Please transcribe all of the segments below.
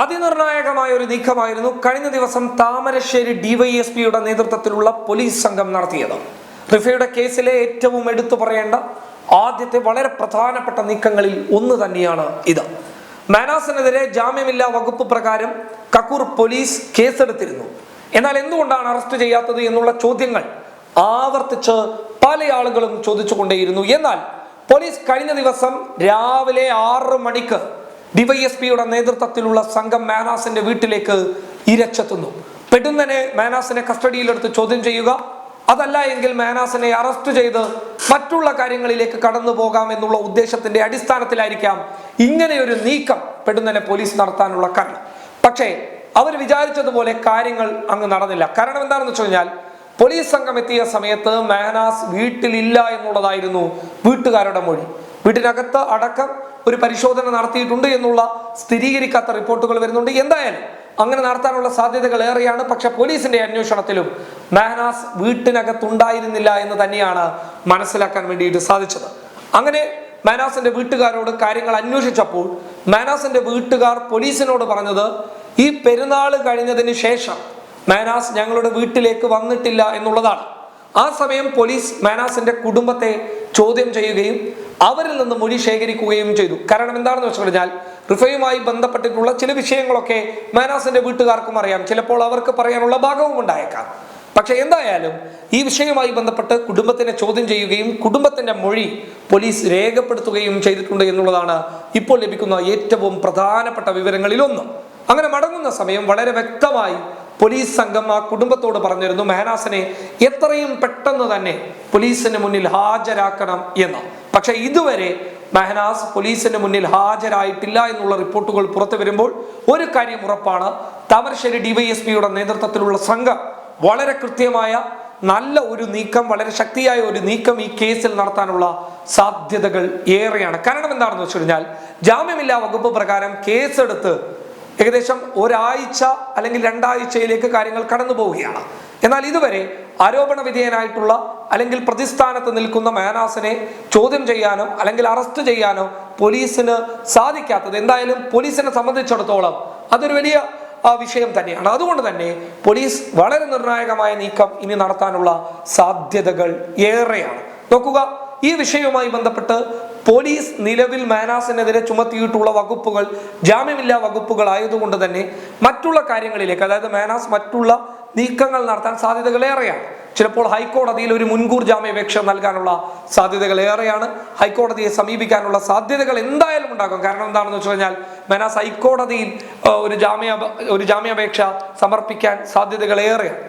അതിനിർണായകമായ ഒരു നീക്കമായിരുന്നു കഴിഞ്ഞ ദിവസം താമരശ്ശേരി ഡിവൈഎസ്പിയുടെ നേതൃത്വത്തിലുള്ള പോലീസ് സംഘം നടത്തിയത്. റിഫയുടെ കേസിലെ ഏറ്റവും എടുത്തു പറയേണ്ട ആദ്യത്തെ വളരെ പ്രധാനപ്പെട്ട നീക്കങ്ങളിൽ ഒന്ന് തന്നെയാണ് ഇത്. മാനാസിനെതിരെ ജാമ്യമില്ലാ വകുപ്പ് പ്രകാരം കക്കൂർ പോലീസ് കേസെടുത്തിരുന്നു. എന്നാൽ എന്തുകൊണ്ടാണ് അറസ്റ്റ് ചെയ്യാത്തത് എന്നുള്ള ചോദ്യങ്ങൾ ആവർത്തിച്ച് പല ആളുകളും ചോദിച്ചുകൊണ്ടേയിരുന്നു. എന്നാൽ പോലീസ് കഴിഞ്ഞ ദിവസം രാവിലെ ആറ് മണിക്ക് ഡിവൈഎസ്പിയുടെ നേതൃത്വത്തിലുള്ള സംഘം മാനാസിന്റെ വീട്ടിലേക്ക് ഇരച്ചെത്തുന്നു. പെടുന്നനെ മാനാസിനെ കസ്റ്റഡിയിലെടുത്ത് ചോദ്യം ചെയ്യുക. അതല്ല എങ്കിൽ മാനാസിനെ അറസ്റ്റ് ചെയ്ത് മറ്റുള്ള കാര്യങ്ങളിലേക്ക് കടന്നു പോകാം എന്നുള്ള ഉദ്ദേശത്തിന്റെ അടിസ്ഥാനത്തിലായിരിക്കാം ഇങ്ങനെയൊരു നീക്കം പെടുന്നനെ പോലീസ് നടത്താനുള്ള കാരണം പക്ഷേ അവർ വിചാരിച്ചതുപോലെ കാര്യങ്ങൾ അങ്ങ് നടന്നില്ല. കാരണം എന്താണെന്ന് വെച്ച് കഴിഞ്ഞാൽ പോലീസ് സംഘം എത്തിയ സമയത്ത് മാനാസ് വീട്ടിലില്ല എന്നുള്ളതായിരുന്നു വീട്ടുകാരുടെ മൊഴി. വീട്ടിനകത്ത് അടക്കം ഒരു പരിശോധന നടത്തിയിട്ടുണ്ട് എന്നുള്ള സ്ഥിരീകരിക്കാത്ത റിപ്പോർട്ടുകൾ വരുന്നുണ്ട്. എന്തായാലും അങ്ങനെ നടത്താനുള്ള സാധ്യതകൾ ഏറെയാണ്. പക്ഷെ പോലീസിന്റെ അന്വേഷണത്തിലും മെഹനാസ് വീട്ടിനകത്തുണ്ടായിരുന്നില്ല എന്ന് തന്നെയാണ് മനസ്സിലാക്കാൻ വേണ്ടിയിട്ട് സാധിച്ചത്. അങ്ങനെ മാനാസിന്റെ വീട്ടുകാരോട് കാര്യങ്ങൾ അന്വേഷിച്ചപ്പോൾ മാനാസിന്റെ വീട്ടുകാർ പോലീസിനോട് പറഞ്ഞത് ഈ പെരുന്നാൾ കഴിഞ്ഞതിന് ശേഷം മാനാസ് ഞങ്ങളുടെ വീട്ടിലേക്ക് വന്നിട്ടില്ല എന്നുള്ളതാണ്. ആ സമയം പോലീസ് മാനാസിന്റെ കുടുംബത്തെ ചോദ്യം ചെയ്യുകയും അവരിൽ നിന്ന് മൊഴി ശേഖരിക്കുകയും ചെയ്തു. കാരണം എന്താണെന്ന് വെച്ച് കഴിഞ്ഞാൽ റിഫയുമായി ബന്ധപ്പെട്ടിട്ടുള്ള ചില വിഷയങ്ങളൊക്കെ മാനാസിന്റെ വീട്ടുകാർക്കും അറിയാം. ചിലപ്പോൾ അവർക്ക് പറയാനുള്ള ഭാഗവും ഉണ്ടായേക്കാം. പക്ഷെ എന്തായാലും ഈ വിഷയവുമായി ബന്ധപ്പെട്ട് കുടുംബത്തിനെ ചോദ്യം ചെയ്യുകയും കുടുംബത്തിന്റെ മൊഴി പോലീസ് രേഖപ്പെടുത്തുകയും ചെയ്തിട്ടുണ്ട് എന്നുള്ളതാണ് ഇപ്പോൾ ലഭിക്കുന്ന ഏറ്റവും പ്രധാനപ്പെട്ട വിവരങ്ങളിൽ ഒന്ന് അങ്ങനെ മടങ്ങുന്ന സമയം വളരെ വ്യക്തമായി പോലീസ് സംഘം ആ കുടുംബത്തോട് പറഞ്ഞിരുന്നു മെഹനാസിനെ എത്രയും പെട്ടെന്ന് തന്നെ പോലീസിന് മുന്നിൽ ഹാജരാക്കണം എന്ന്. പക്ഷെ ഇതുവരെ മെഹനാസ് പോലീസിന്റെ മുന്നിൽ ഹാജരായിട്ടില്ല എന്നുള്ള റിപ്പോർട്ടുകൾ പുറത്തു വരുമ്പോൾ ഒരു കാര്യം ഉറപ്പാണ്. താമരശ്ശേരി ഡിവൈഎസ്പിയുടെ നേതൃത്വത്തിലുള്ള സംഘം വളരെ കൃത്യമായ നല്ല ഒരു നീക്കം വളരെ ശക്തിയായ ഒരു നീക്കം ഈ കേസിൽ നടത്താനുള്ള സാധ്യതകൾ ഏറെയാണ്. കാരണം എന്താണെന്ന് വെച്ച് കഴിഞ്ഞാൽ ജാമ്യമില്ലാ വകുപ്പ് പ്രകാരം കേസെടുത്ത് ഏകദേശം ഒരാഴ്ച അല്ലെങ്കിൽ രണ്ടാഴ്ചയിലേക്ക് കാര്യങ്ങൾ കടന്നു പോവുകയാണ്. എന്നാൽ ഇതുവരെ ആരോപണ വിധേയനായിട്ടുള്ള അല്ലെങ്കിൽ പ്രതിസ്ഥാനത്ത് നിൽക്കുന്ന മാനാസിനെ ചോദ്യം ചെയ്യാനോ അല്ലെങ്കിൽ അറസ്റ്റ് ചെയ്യാനോ പോലീസിന് സാധിക്കാത്തത് എന്തായാലും പോലീസിനെ സംബന്ധിച്ചിടത്തോളം അതൊരു വലിയ വിഷയം തന്നെയാണ്. അതുകൊണ്ട് തന്നെ പോലീസ് വളരെ നിർണായകമായ നീക്കം ഇനി നടത്താനുള്ള സാധ്യതകൾ ഏറെയാണ്. നോക്കുക ഈ വിഷയവുമായി ബന്ധപ്പെട്ട് പോലീസ് നിലവിൽ മാനാസിനെതിരെ ചുമത്തിയിട്ടുള്ള വകുപ്പുകൾ ജാമ്യമില്ലാ വകുപ്പുകൾ ആയതുകൊണ്ട് തന്നെ മറ്റുള്ള കാര്യങ്ങളിലേക്ക് അതായത് മാനാസ് മറ്റുള്ള നീക്കങ്ങൾ നടത്താൻ സാധ്യതകൾ ഏറെയാണ്. ചിലപ്പോൾ ഹൈക്കോടതിയിൽ ഒരു മുൻകൂർ ജാമ്യാപേക്ഷ നൽകാനുള്ള സാധ്യതകൾ ഏറെയാണ്. ഹൈക്കോടതിയെ സമീപിക്കാനുള്ള സാധ്യതകൾ എന്തായാലും ഉണ്ടാകും. കാരണം എന്താണെന്ന് വെച്ച് കഴിഞ്ഞാൽ മെനാസ് ഹൈക്കോടതിയിൽ ഒരു ജാമ്യ ഒരു ജാമ്യാപേക്ഷ സമർപ്പിക്കാൻ സാധ്യതകൾ ഏറെയാണ്.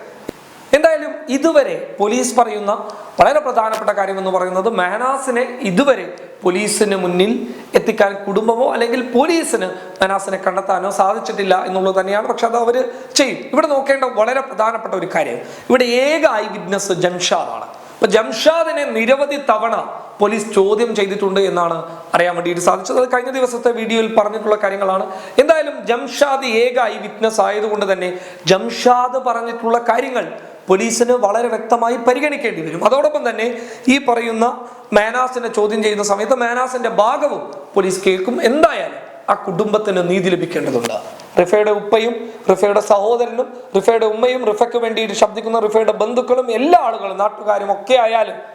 എന്തായാലും ഇതുവരെ പോലീസ് പറയുന്ന വളരെ പ്രധാനപ്പെട്ട കാര്യം എന്ന് പറയുന്നത് മെഹനാസിനെ ഇതുവരെ പോലീസിന് മുന്നിൽ എത്തിക്കാൻ കുടുംബമോ അല്ലെങ്കിൽ പോലീസിന് മെഹനാസിനെ കണ്ടെത്താനോ സാധിച്ചിട്ടില്ല എന്നുള്ളത് തന്നെയാണ്. പക്ഷെ അത് അവർ ചെയ്യും. ഇവിടെ നോക്കേണ്ട വളരെ പ്രധാനപ്പെട്ട ഒരു കാര്യം. ഇവിടെ ഏക ഐ വിറ്റ്നസ് ജംഷാദാണ്. അപ്പൊ ജംഷാദിനെ നിരവധി തവണ പോലീസ് ചോദ്യം ചെയ്തിട്ടുണ്ട് എന്നാണ് അറിയാൻ വേണ്ടിയിട്ട് സാധിച്ചത്. അത് കഴിഞ്ഞ ദിവസത്തെ വീഡിയോയിൽ പറഞ്ഞിട്ടുള്ള കാര്യങ്ങളാണ്. എന്തായാലും ജംഷാദ് ഏക ഐ വിറ്റ്നസ് ആയതുകൊണ്ട് തന്നെ ജംഷാദ് പറഞ്ഞിട്ടുള്ള കാര്യങ്ങൾ പോലീസിന് വളരെ വ്യക്തമായി പരിഗണിക്കേണ്ടി വരും. അതോടൊപ്പം തന്നെ ഈ പറയുന്ന മാനാസിനെ ചോദ്യം ചെയ്യുന്ന സമയത്ത് മാനാസിന്റെ ഭാഗവും പോലീസ് കേൾക്കും. എന്തായാലും ആ കുടുംബത്തിന് നീതി ലഭിക്കേണ്ടതുണ്ട്. റിഫയുടെ ഉപ്പയും റിഫയുടെ സഹോദരനും റിഫയുടെ ഉമ്മയും റിഫയ്ക്ക് വേണ്ടിയിട്ട് ശബ്ദിക്കുന്ന റിഫയുടെ ബന്ധുക്കളും എല്ലാ ആളുകളും നാട്ടുകാരും ഒക്കെ ആയാലും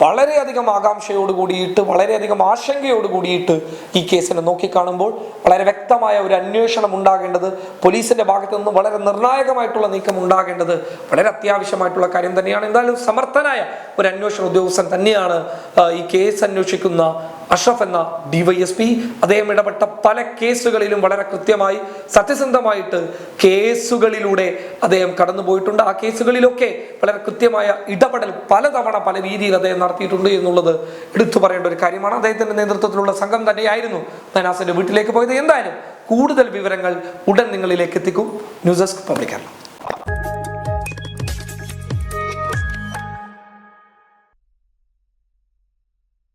വളരെയധികം ആകാംക്ഷയോട് കൂടിയിട്ട് വളരെയധികം ആശങ്കയോട് കൂടിയിട്ട് ഈ കേസിനെ നോക്കിക്കാണുമ്പോൾ വളരെ വ്യക്തമായ ഒരു അന്വേഷണം ഉണ്ടാകേണ്ടത് പോലീസിന്റെ ഭാഗത്തു നിന്നും വളരെ നിർണായകമായിട്ടുള്ള നീക്കം ഉണ്ടാകേണ്ടത് വളരെ അത്യാവശ്യമായിട്ടുള്ള കാര്യം തന്നെയാണ്. എന്തായാലും സമർത്ഥനായ ഒരു അന്വേഷണ ഉദ്യോഗസ്ഥൻ തന്നെയാണ് ഈ കേസ് അന്വേഷിക്കുന്ന അഷ്റഫ് എന്ന ഡിവൈഎസ്പി അദ്ദേഹം ഇടപെട്ട പല കേസുകളിലും വളരെ കൃത്യമായി സത്യസന്ധമായിട്ട് കേസുകളിലൂടെ അദ്ദേഹം കടന്നുപോയിട്ടുണ്ട്. ആ കേസുകളിലൊക്കെ വളരെ കൃത്യമായ ഇടപെടൽ പലതവണ പല രീതിയിൽ അദ്ദേഹം നടത്തിയിട്ടുണ്ട് എന്നുള്ളത് എടുത്തു പറയേണ്ട ഒരു കാര്യമാണ്. അദ്ദേഹത്തിന്റെ നേതൃത്വത്തിലുള്ള സംഘം തന്നെയായിരുന്നു മനാസിന്റെ വീട്ടിലേക്ക് പോയത്. എന്തായാലും കൂടുതൽ വിവരങ്ങൾ ഉടൻ നിങ്ങളിലേക്ക് എത്തിക്കും. News desk public Keralam.